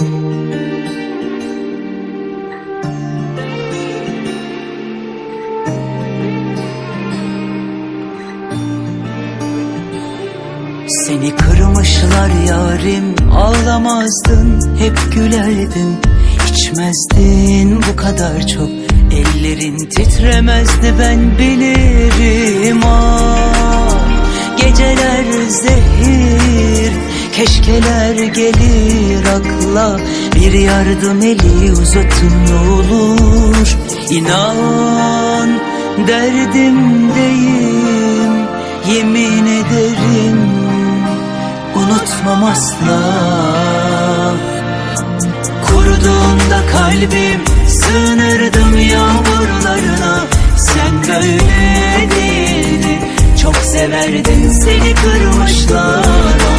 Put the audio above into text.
Seni kırmışlar yarim Ağlamazdın hep gülerdin. İçmezdin bu kadar çok Ellerin titremezdi ben bilirim. Ah Geceler zehir Keşkeler gelir akla Bir yardım eli uzatın ne olur. İnan derdimdeyim Yemin ederim. Unutmam asla. Kuruduğunda kalbim sığınırdım yağmurlarına. Sen böyle değildin çok severdin seni kırmışlar